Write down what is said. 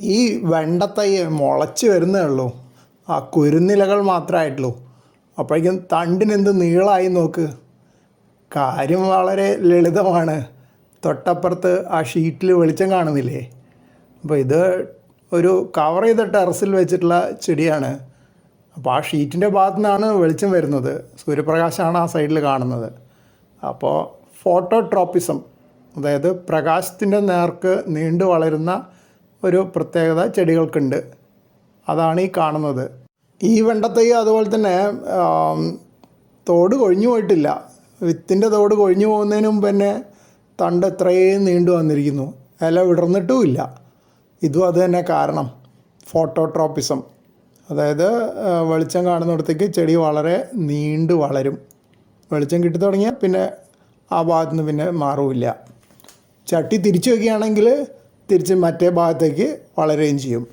ഈ വെണ്ടത്തൈ മുളച്ച് വരുന്നേ ഉള്ളൂ. ആ കുരുന്നിലകൾ മാത്രമായിട്ടുള്ളൂ അപ്പോഴേക്കും തണ്ടിന് എന്ത് നീളമായി നോക്ക്. കാര്യം വളരെ ലളിതമാണ്. തൊട്ടപ്പുറത്ത് ആ ഷീറ്റിൽ വെളിച്ചം കാണുന്നില്ലേ? അപ്പോൾ ഇത് ഒരു കവർ ചെയ്ത ടെറസിൽ വെച്ചിട്ടുള്ള ചെടിയാണ്. അപ്പോൾ ആ ഷീറ്റിന്റെ ഭാഗത്തു നിന്നാണ് വെളിച്ചം വരുന്നത്. സൂര്യപ്രകാശമാണ് ആ സൈഡിൽ കാണുന്നത്. അപ്പോൾ ഫോട്ടോട്രോപ്പിസം അതായത് പ്രകാശത്തിന്റെ നേർക്ക് നീണ്ടു വളരുന്ന ഒരു പ്രത്യേകത ചെടികൾക്കുണ്ട്. അതാണ് ഈ കാണുന്നത്. ഈ വെണ്ടത്തൈ അതുപോലെ തന്നെ തോട് കൊഴിഞ്ഞു പോയിട്ടില്ല. വിത്തിന്റെ തോട് കൊഴിഞ്ഞു പോകുന്നതിന് മുമ്പ് തന്നെ തണ്ട് എത്രയും നീണ്ടു വന്നിരിക്കുന്നു. ഇല വിടർന്നിട്ടുമില്ല. ഇതും അത് തന്നെ കാരണം. ഫോട്ടോട്രോപ്പിസം. അതായത് വെളിച്ചം കാണുന്നിടത്തേക്ക് ചെടി വളരെ നീണ്ടു വളരും. വെളിച്ചം കിട്ടി തുടങ്ങിയാൽ പിന്നെ ആ ഭാഗത്തു നിന്ന് പിന്നെ മാറില്ല ചട്ടി തിരിച്ചു വയ്ക്കുകയാണെങ്കിൽ തിരിച്ച് മറ്റേ ഭാഗത്തേക്ക് വളരുകയും ചെയ്യും.